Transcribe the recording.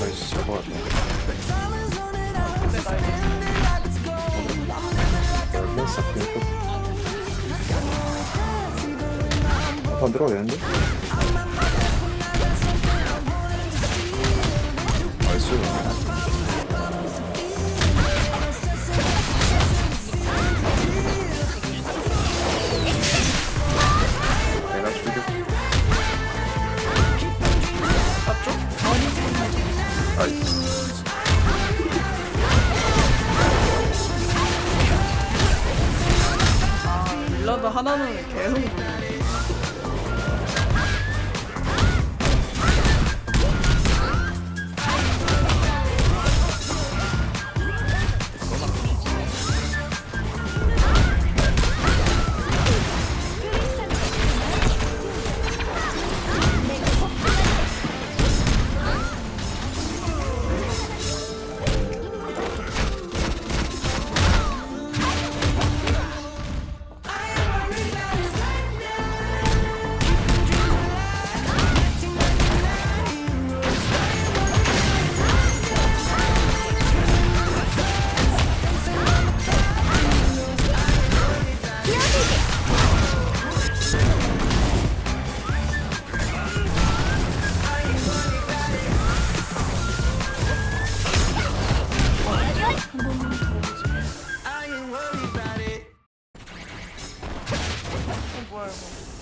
나이스 안 들어가겠는데? 아, 밀라드 하나는 계속.